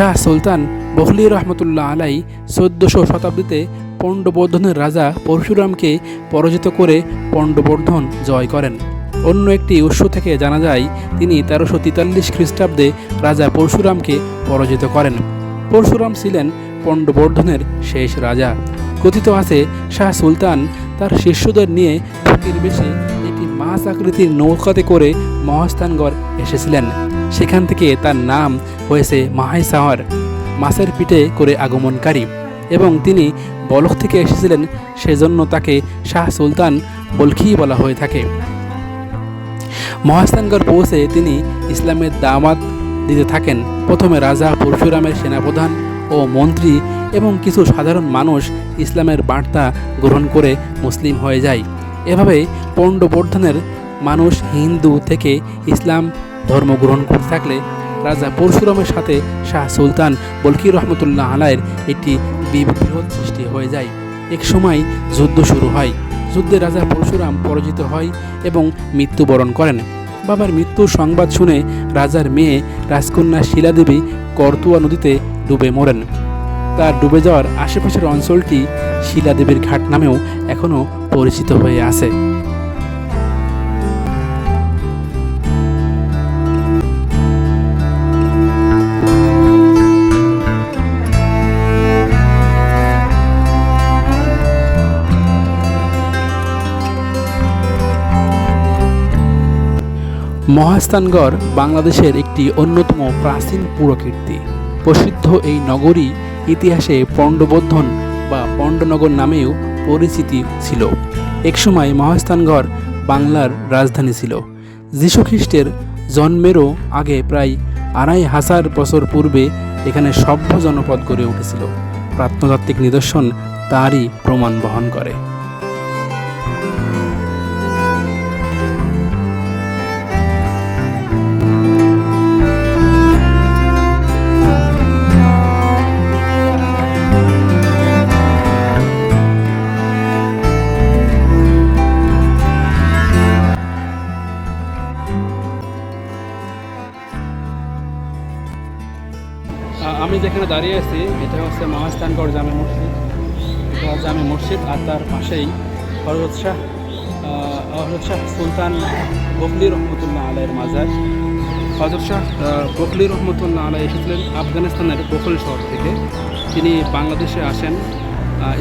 শাহ সুলতান বখলি রহমতুল্লাহ আলাই চোদ্দশো শতাব্দীতে পণ্ডবর্ধনের রাজা পরশুরামকে পরাজিত করে পণ্ডবর্ধন জয় করেন। অন্য একটি উৎস থেকে জানা যায়, তিনি তেরোশো তেতাল্লিশ খ্রিস্টাব্দে রাজা পরশুরামকে পরাজিত করেন। পরশুরাম ছিলেন পণ্ডবর্ধনের শেষ রাজা। কথিত আছে, শাহ সুলতান তার শিষ্যদের নিয়ে ফকির বেশে মাছ আকৃতির নৌকাতে করে মহাস্থানগড় এসেছিলেন। সেখান থেকে তার নাম হয়েছে মাহাই সাহর মাছের পিঠে করে আগমনকারী। এবং তিনি বলক থেকে এসেছিলেন, সেজন্য তাকে শাহ সুলতান বলখি বলা হয়ে থাকে। মহাস্থানগড় পৌঁছে তিনি ইসলামের দামাত দিতে থাকেন। প্রথমে রাজা পরশুরামের সেনাপ্রধান ও মন্ত্রী এবং কিছু সাধারণ মানুষ ইসলামের বার্তা গ্রহণ করে মুসলিম হয়ে যায়। এভাবে পণ্ডবর্ধনের মানুষ হিন্দু থেকে ইসলাম ধর্ম গ্রহণ করতে থাকলে রাজা পরশুরামের সাথে শাহ সুলতান বলকি রহমতুল্লাহ আলায়ের একটি বিবৃহৎ সৃষ্টি হয়ে যায়। এক সময় যুদ্ধ শুরু হয়। যুদ্ধে রাজা পরশুরাম পরাজিত হয় এবং মৃত্যুবরণ করেন। বাবার মৃত্যুর সংবাদ শুনে রাজার মেয়ে রাজকন্যা শিলাদেবী করতুয়া নদীতে ডুবে মরেন। তার ডুবে যাওয়ার আশেপাশের অঞ্চলটি শিলাদেবীর ঘাট নামেও এখনও পরিচিত হয়ে আছে। মহাস্থানগড় বাংলাদেশের একটি অন্যতম প্রাচীন পুরকীর্তি। প্রসিদ্ধ এই নগরী ইতিহাসে পণ্ডবর্ধন বা পণ্ডনগর নামেও পরিচিতি ছিল। একসময় মহাস্থানগড় বাংলার রাজধানী ছিল। যীশুখ্রিস্টের জন্মেরও আগে প্রায় আড়াই হাজার বছর পূর্বে এখানে সভ্য জনপদ গড়ে উঠেছিল। প্রত্নতাত্ত্বিক নিদর্শন তারই প্রমাণ বহন করে। আমি যেখানে দাঁড়িয়ে আছি, এটা হচ্ছে মহাস্থানগড় জামে মসজিদ। এটা জামে মসজিদ আর তার পাশেই হররত শাহ হজরত শাহ সুলতান বকলি রহমতুল্লাহ আলাইয়ের মাজার। হজরত শাহ বকলি রহমতুল্লাহ আলাই এসেছিলেন আফগানিস্তানের বকল শহর থেকে। তিনি বাংলাদেশে আসেন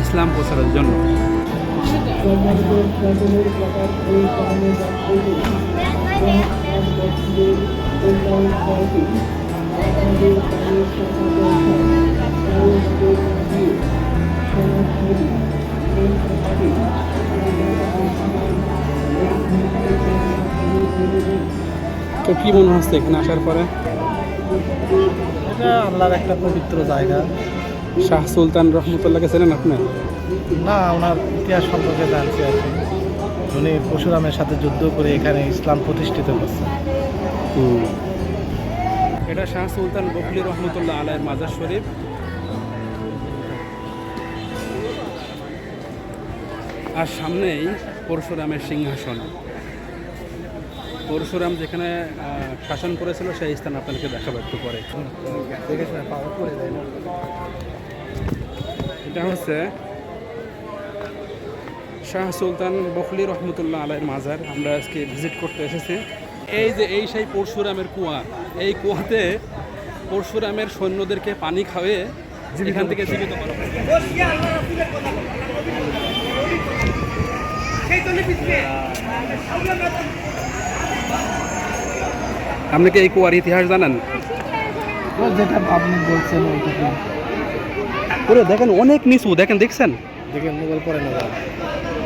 ইসলাম প্রচারের জন্য। তো কি মনে হচ্ছে এখানে আসার পরে? এটা আল্লাহর একটা পবিত্র জায়গা। শাহ সুলতান রহমতুল্লাহকে চেনেন আপনি? না ওনার ইতিহাস সম্পর্কে জানছি আর কি। উনি পরশুরামের সাথে যুদ্ধ করে এখানে ইসলাম প্রতিষ্ঠিত করছে এটা শাহ সুলতান বকলি রহমতুল্লাহ আলাইয়ের মাজার শরীফ। আর সামনেই পরশুরামের সিংহাসন। পরশুরাম যেখানে শাসন করেছিল সেই স্থান আপনাদেরকে দেখাবো একটু পরে। এটা হচ্ছে শাহ সুলতান বখলি রহমতুল্লাহ আলাইয়ের মাজার। আমরা আজকে ভিজিট করতে এসেছি। এই যে এই সেই পরশুরামের কুয়া এই কুয়াতে পরশুরামের সৈন্যদেরকে পানি খাওয়িয়ে এখান থেকে জীবিত করা আপনি কি এই কুয়ার ইতিহাস জানেন? যেটা আপনি বলছেন ওরে দেখেন অনেক নিচু দেখেন দেখছেন? দেখে মোবাইল পরে নেওয়া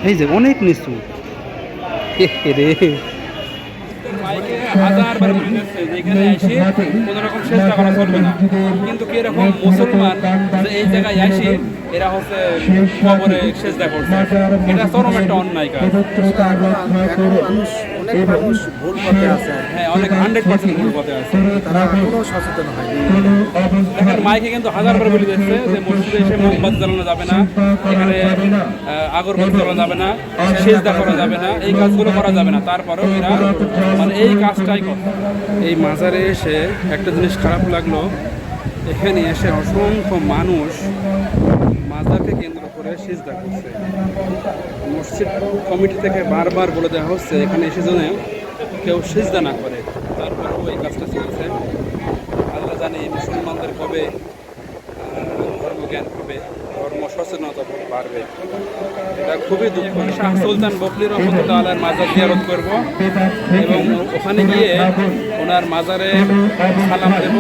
এই যে অনেক নিচু। এ রে হাজারবার বলে দিচ্ছে যে এখানে কোনো রকম চেষ্টা করা চলবে না। কিন্তু কি এরকম মুসলমান যে এই জায়গায় এসে এরা হচ্ছে কবরে চেষ্টা করছে। এটা চরম একটা অন্যায় কাজ। অনেক মানুষ ভুল পথে আছে। হ্যাঁ অনেক হান্ড্রেড পার্সেন্ট ভুল পথে আছে। তারা কোনো সচেতন হয়নি দেখেন মাইকে কিন্তু হাজারবার বলে দিচ্ছে যে মসজিদে এসে মোমবাতি জ্বালানো যাবে না এখানে আগরবাতি জ্বালানো যাবে না সেজদা করা যাবে না এই কাজগুলো করা যাবে না। তারপরেও এরা মানে এই কাজটাই করে। এই মাজারে এসে একটা জিনিস খারাপ লাগল এখানে এসে অসংখ্য মানুষ মাজাকে কেন্দ্র করে সিজদা করছে। মসজিদ কমিটি থেকে বারবার বলে দেওয়া হচ্ছে, এখানে এসে যেন কেউ সিজদা না করে। তারপরেও এই কাজটা চলছে। আল্লাহ জানে মুসলমানদের কবে সচেতনতা বাড়বে। এটা খুবই দুঃখ শাহ সুলতান বকলি রহমতুল্লাহ আলার মাজার জিয়ারত করব এবং ওখানে গিয়ে ওনার মাজারে সালাম দেব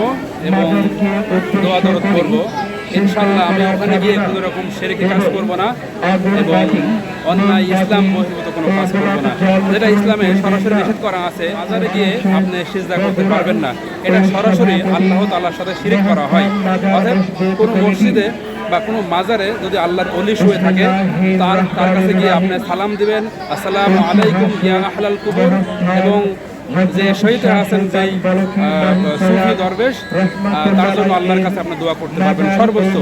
এবং দোয়া দরদ করব ইনশাল্লাহ আমি ওখানে গিয়ে কোনো রকম সেরেকে কাজ করব না এবং অন্যায় ইসলাম বহির্ভূত কোনো কাজ করব না। যেটা ইসলামে সরাসরি নিষেধ করা আছে, মাজারে গিয়ে আপনি সিজদা করতে পারবেন না। এটা সরাসরি আল্লাহ তাল্লাহর সাথে শিরিক করা হয়। অর্থাৎ কোনো মসজিদে বা কোনো মাজারে যদি আল্লাহর অলি শুয়ে থাকে তার তার কাছে গিয়ে আপনি সালাম দিবেন আসসালামু আলাইকুম ইয়া আহলাল কুবুর। এবং যে শহীদ আছেন যেই সুফি দরবেশ তার জন্য আল্লাহর কাছে আপনি দোয়া করতে পারবেন। সর্বোচ্চ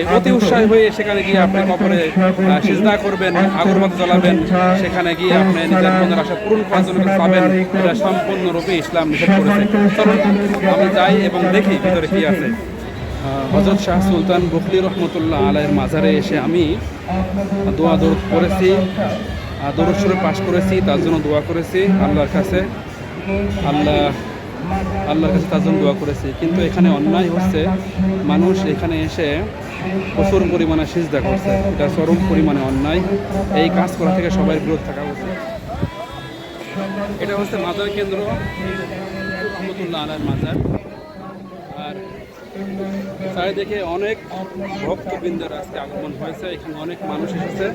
এই অতি উৎসাহ হয়ে সেখানে গিয়ে আপনি আহ, সিজদা করবেন আগরবাতি জ্বালাবেন। সেখানে গিয়ে আপনি নিজের মনের আশা পূরণ করার জন্য পাবেন। সম্পূর্ণরূপে ইসলাম নিষেধ করেছে। আমি যাই এবং দেখি ভিতরে কি আছে। হজরত শাহ সুলতান বকলি রহমতুল্লাহ আলাইয়ের মাজারে এসে আমি দোয়া দরদ করেছি সুরে পাশ করেছি, তার জন্য দোয়া করেছি, আল্লাহর কাছে, আল্লাহ, আল্লাহর কাছে তার জন্য দোয়া করেছি। কিন্তু এখানে অন্যায় হচ্ছে, মানুষ এখানে এসে প্রচুর পরিমাণে সিজদা করছে। এটা চরম পরিমাণে অন্যায়। এই কাজ করা থেকে সবাই বিরোধ থাকা উচিত। এটা হচ্ছে মাজার কেন্দ্র, রহমতুল্লাহ আলার মাজার। আর চারিদিকে অনেক ভক্তবৃন্দের আজকে আগমন হয়েছে, এখানে অনেক মানুষ এসেছে,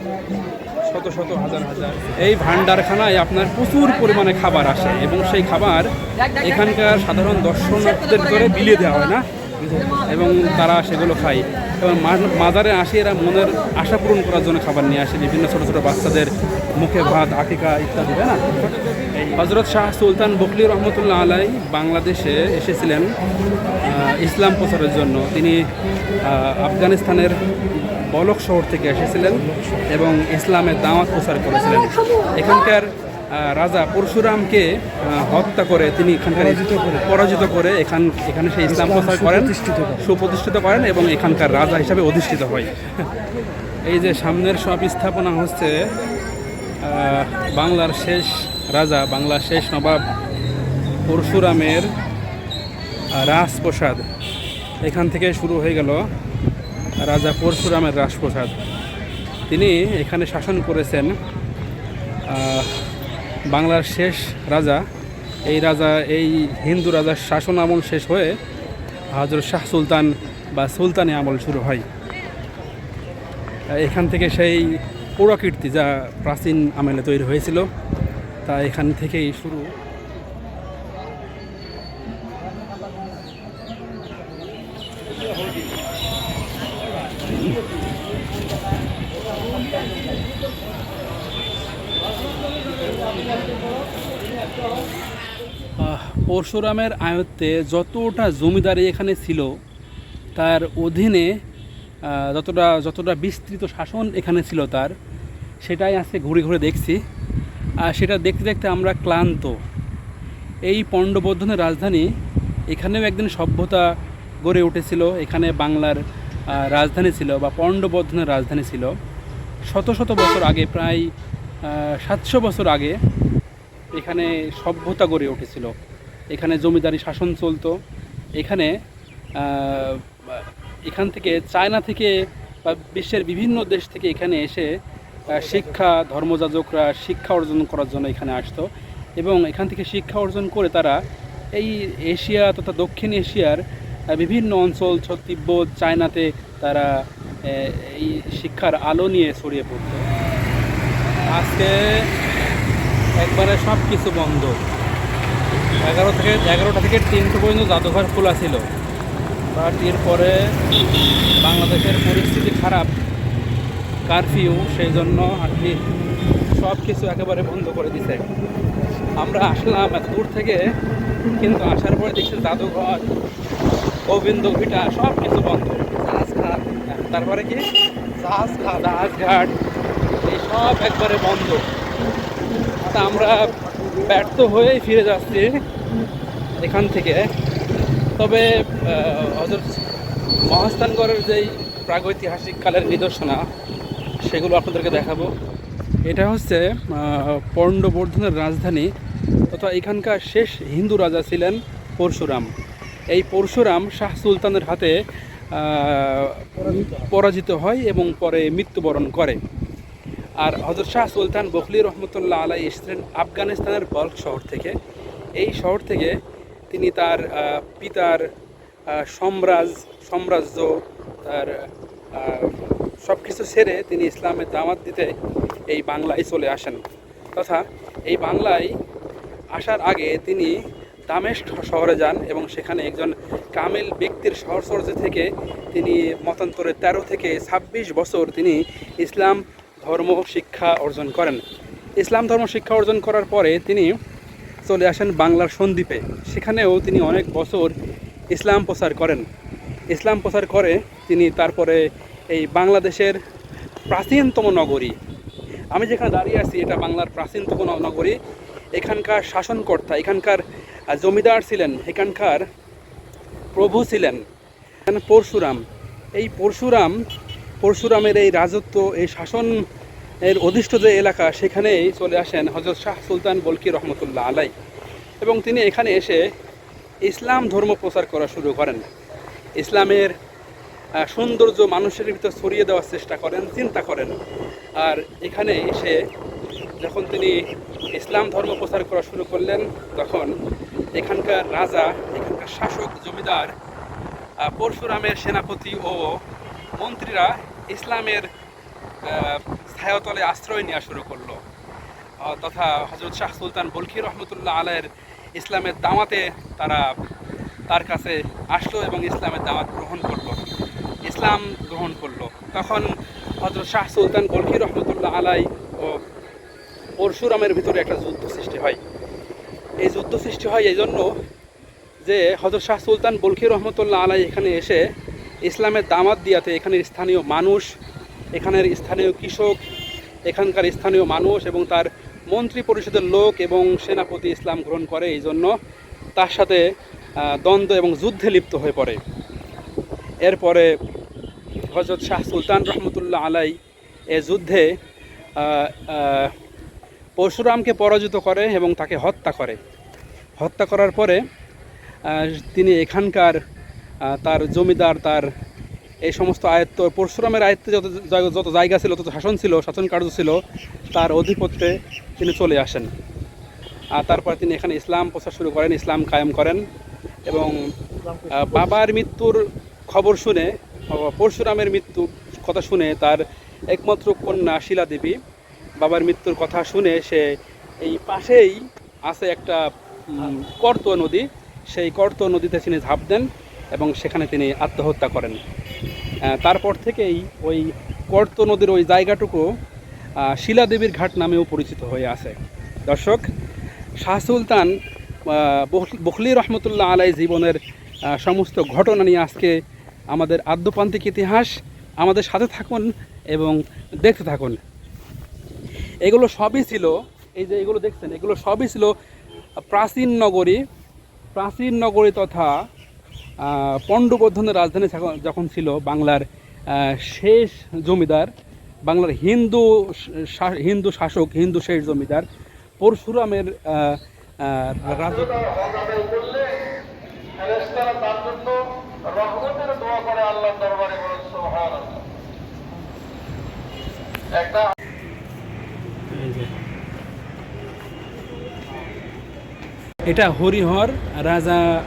শত শত হাজার হাজার। এই ভান্ডারখানায় আপনার প্রচুর পরিমাণে খাবার আসে এবং সেই খাবার এখানকার সাধারণ দর্শনার্থীদের করে বিলিয়ে দেওয়া হয় না। এবং তারা সেগুলো খায়। এবং মাজারে আসে এরা মনের আশা পূরণ করার জন্য খাবার নিয়ে আসে, বিভিন্ন ছোটো ছোটো বাচ্চাদের মুখে ভাত, আকিকা ইত্যাদি, তাই না? হজরত শাহ সুলতান বকলি রহমতুল্লাহ আলাই বাংলাদেশে এসেছিলেন ইসলাম প্রচারের জন্য। তিনি আফগানিস্তানের বলক শহর থেকে এসেছিলেন এবং ইসলামের দাওয়াত প্রচার করেছিলেন। এখানকার রাজা পরশুরামকে হত্যা করে তিনি এখানকার পরাজিত করে। এখান এখানে সেই ইসলাম প্রচার করেন সুপ্রতিষ্ঠিত করেন। এবং এখানকার রাজা হিসাবে অধিষ্ঠিত হয়। এই যে সামনের সব স্থাপনা হচ্ছে বাংলার শেষ রাজা বাংলার শেষ নবাব পরশুরামের রাজপ্রসাদ। এখান থেকে শুরু হয়ে গেল রাজা পরশুরামের রাজপ্রসাদ। তিনি এখানে শাসন করেছেন বাংলার শেষ রাজা, এই রাজা, এই হিন্দু রাজার শাসন আমল শেষ হয়ে হজরত শাহ সুলতান বা সুলতানি আমল শুরু হয়। এখান থেকে সেই পুরাকীর্তি যা প্রাচীন আমেলে তৈরি হয়েছিল, তা এখান থেকেই শুরু। পরশুরামের আয়ত্তে যতটা জমিদারি এখানে ছিল, তার অধীনে যতটা যতটা বিস্তৃত শাসন এখানে ছিল তার, সেটাই আজকে ঘুরে ঘুরে দেখছি। আর সেটা দেখতে দেখতে আমরা ক্লান্ত। এই পণ্ডবর্ধনের রাজধানী এখানেও একদিন সভ্যতা গড়ে উঠেছিল, এখানে বাংলার রাজধানী ছিল বা পণ্ডবর্ধনের রাজধানী ছিল। শত শত বছর আগে, প্রায় সাতশো বছর আগে এখানে সভ্যতা গড়ে উঠেছিল। এখানে জমিদারি শাসন চলতো। এখানে এখান থেকে চায়না থেকে বা বিশ্বের বিভিন্ন দেশ থেকে এখানে এসে শিক্ষা, ধর্মযাজকরা শিক্ষা অর্জন করার জন্য এখানে আসতো এবং এখান থেকে শিক্ষা অর্জন করে তারা এই এশিয়া তথা দক্ষিণ এশিয়ার বিভিন্ন অঞ্চল তিব্বত, চায়নাতে তারা এই শিক্ষার আলো নিয়ে ছড়িয়ে পড়তো। আজকে একবারে সব কিছু বন্ধ। এগারো থেকে এগারোটা থেকে তিনটে পর্যন্ত জাদুঘর খোলা ছিল। বাট এরপরে বাংলাদেশের পরিস্থিতি খারাপ কারফিউ সেই জন্য আর কি সব কিছু একেবারে বন্ধ করে দিছে। আমরা আসলাম এত দূর থেকে কিন্তু আসার পরে দেখছি জাদুঘর গোবিন্দ ভিটা সব কিছু বন্ধ। জাহাজঘাট। তারপরে কি? জাহাজঘাট। রাজঘাট এই সব একবারে বন্ধ। তা আমরা ব্যর্থ হয়েই ফিরে যাচ্ছি এখান থেকে। তবে হজরত মহাস্থানগড়ের যেই প্রাগৈতিহাসিক কালের নিদর্শনা, সেগুলো আপনাদেরকে দেখাবো। এটা হচ্ছে পণ্ডবর্ধনের রাজধানী তথা এখানকার শেষ হিন্দু রাজা ছিলেন পরশুরাম। এই পরশুরাম শাহ সুলতানের হাতে পরাজিত হয় এবং পরে মৃত্যুবরণ করে। আর হজরত শাহ সুলতান বখলি রহমতুল্লাহ আলাই এসেছিলেন আফগানিস্তানের বল্ক শহর থেকে। এই শহর থেকে তিনি তার পিতার সম্রাজ, সাম্রাজ্য, তার সব কিছু সেরে তিনি ইসলামের দাওয়াত দিতে এই বাংলায় চলে আসেন। তথা এই বাংলায় আসার আগে তিনি দামেস্ক শহরে যান এবং সেখানে একজন কামেল ব্যক্তির সহচর্য থেকে তিনি মতান্তরে তেরো থেকে ছাব্বিশ বছর তিনি ইসলাম ধর্ম শিক্ষা অর্জন করেন। ইসলাম ধর্ম, শিক্ষা অর্জন করার পরে তিনি চলে আসেন বাংলার সন্দ্বীপে। সেখানেও তিনি অনেক বছর ইসলাম প্রচার করেন। ইসলাম প্রচার করে তিনি তারপরে এই বাংলাদেশের প্রাচীনতম নগরী। আমি যেখানে দাঁড়িয়ে আছি, এটা বাংলার প্রাচীনতম নগরী। এখানকার শাসনকর্তা, এখানকার জমিদার ছিলেন, এখানকার প্রভু ছিলেন। পরশুরাম। এই পরশুরাম পরশুরামের এই রাজত্ব, এই শাসন এর অধিষ্ঠ যে এলাকা, সেখানেই চলে আসেন হজরত শাহ সুলতান বলকি রহমতুল্লাহ আলাই। এবং তিনি এখানে এসে ইসলাম ধর্ম প্রচার করা শুরু করেন। ইসলামের সৌন্দর্য মানুষের ভিতর ছড়িয়ে দেওয়ার চেষ্টা করেন, চিন্তা করেন। আর এখানে এসে যখন তিনি ইসলাম ধর্ম প্রচার করা শুরু করলেন, তখন এখানকার রাজা, এখানকার শাসক, জমিদার পরশুরামের সেনাপতি ও মন্ত্রীরা ইসলামের আহ, ছায়াতলে আশ্রয় নেওয়া শুরু করল। তথা হজরত শাহ সুলতান বলকি রহমতুল্লাহ আলের ইসলামের দাওয়াতে তারা তার কাছে আসলো এবং ইসলামের দাওয়াত গ্রহণ করল। ইসলাম গ্রহণ করল। তখন হজরত শাহ সুলতান বলকি রহমতুল্লাহ আলাই ও পরশুরামের ভিতরে একটা যুদ্ধ সৃষ্টি হয়। এই যুদ্ধ সৃষ্টি হয় এই জন্য যে হজরত শাহ সুলতান বলকি রহমতুল্লাহ আলাই এখানে এসে ইসলামের দামাত দিয়াতে এখানের স্থানীয় মানুষ, এখানের স্থানীয় কৃষক, এখানকার স্থানীয় মানুষ এবং তার মন্ত্রী পরিষদের লোক এবং সেনাপতি ইসলাম গ্রহণ করে। এই জন্য তার সাথে দ্বন্দ্ব এবং যুদ্ধে লিপ্ত হয়ে পড়ে। এরপরে হজরত শাহ সুলতান রহমতুল্লাহ আলাই এ যুদ্ধে পরশুরামকে পরাজিত করে এবং তাকে হত্যা করে। হত্যা করার পরে তিনি এখানকার তার জমিদার, তার এই সমস্ত আয়ত্ত, পরশুরামের আয়ত্তে যত যত জায়গা ছিল, তত শাসন ছিল, শাসন কার্য ছিল, তার অধিপত্যে তিনি চলে আসেন। আর তারপর তিনি এখানে ইসলাম প্রচার শুরু করেন, ইসলাম কায়েম করেন এবং বাবার মৃত্যুর খবর শুনে পরশুরামের মৃত্যু কথা শুনে তার একমাত্র কন্যা শিলা দেবী বাবার মৃত্যুর কথা শুনে সে এই পাশেই আছে একটা কর্ত নদী। সেই কর্ত নদীতে তিনি ঝাঁপ দেন। এবং সেখানে তিনি আত্মহত্যা করেন। তারপর থেকেই ওই কর্ত নদীর ওই জায়গাটুকু আহ, শিলা দেবীর ঘাট নামেও পরিচিত হয়ে আছে। দর্শক শাহ সুলতান বখলি রহমতুল্লাহ আলাই জীবনের সমস্ত ঘটনা নিয়ে আজকে আমাদের আদ্যপ্রান্তিক ইতিহাস আমাদের সাথে থাকুন এবং দেখতে থাকুন। এগুলো সবই ছিল এই যে এগুলো দেখছেন এগুলো সবই ছিল প্রাচীন নগরী প্রাচীন নগরী তথা পণ্ডবর্ধনের রাজধানী যখন- ছিল বাংলার শেষ জমিদার, বাংলার হিন্দু হিন্দু শাসক, হিন্দু শেষ জমিদার, পরশুরামের এটা হরিহর, রাজা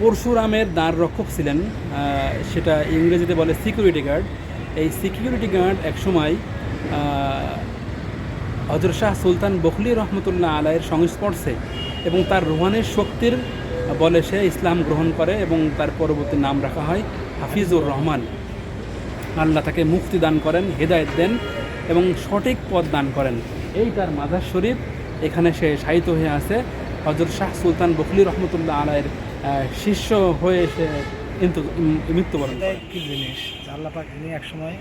পরশুরামের দ্বার রক্ষক ছিলেন সেটা ইংরেজিতে বলে সিকিউরিটি গার্ড এই সিকিউরিটি গার্ড একসময় হজর শাহ সুলতান বখলি রহমতুল্লাহ আলায়ের সংস্পর্শে এবং তার রোহানের শক্তির বলে সে ইসলাম গ্রহণ করে এবং তার পরবর্তী নাম রাখা হয় হাফিজুর রহমান। আল্লাহ তাকে মুক্তি দান করেন হেদায়েত দেন এবং সঠিক পথ দান করেন। এই তার মাজার শরীফ এখানে সে শায়িত হয়ে আছে। হজর শাহ সুলতান বখলি রহমতুল্লাহ আলাইয়ের আহ, শিষ্য হয়ে সে কিন্তু মৃত্যুবরণ কি জিনিস যে আল্লাপাক ইনি একসময়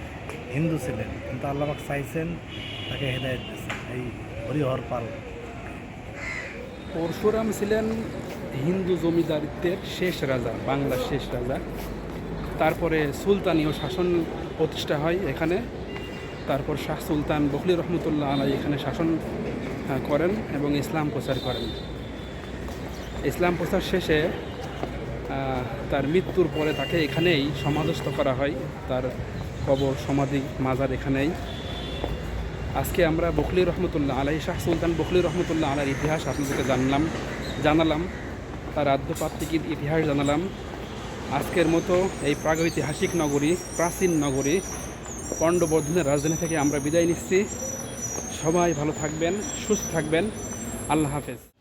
হিন্দু ছিলেন কিন্তু আল্লাপাক চাইছেন তাকে হেদায়ত দিয়েছেন এই হরিহর পাল। পরশুরাম ছিলেন হিন্দু জমিদারিত্বের শেষ রাজা বাংলার শেষ রাজা। তারপরে সুলতানীয় শাসন প্রতিষ্ঠা হয় এখানে। তারপর শাহ সুলতান বখলি রহমতুল্লাহ আলাই এখানে শাসন করেন এবং ইসলাম প্রচার করেন। ইসলাম প্রচার শেষে তার মৃত্যুর পরে তাকে এখানেই সমাধিস্থ করা হয়। তার কবর, সমাধি, মাজার এখানেই। আজকে আমরা বখলি রহমতুল্লাহ আলাই শাহ সুলতান বখলি রহমতুল্লাহ আলার ইতিহাস আপনাদেরকে জানলাম, জানালাম, তার আদ্যপাত্রিক ইতিহাস জানালাম। আজকের মতো এই প্রাগৈতিহাসিক নগরী, প্রাচীন নগরী, পণ্ডবর্ধনের রাজধানী থেকে আমরা বিদায় নিচ্ছি। সবাই ভালো থাকবেন, সুস্থ থাকবেন। আল্লাহ হাফেজ।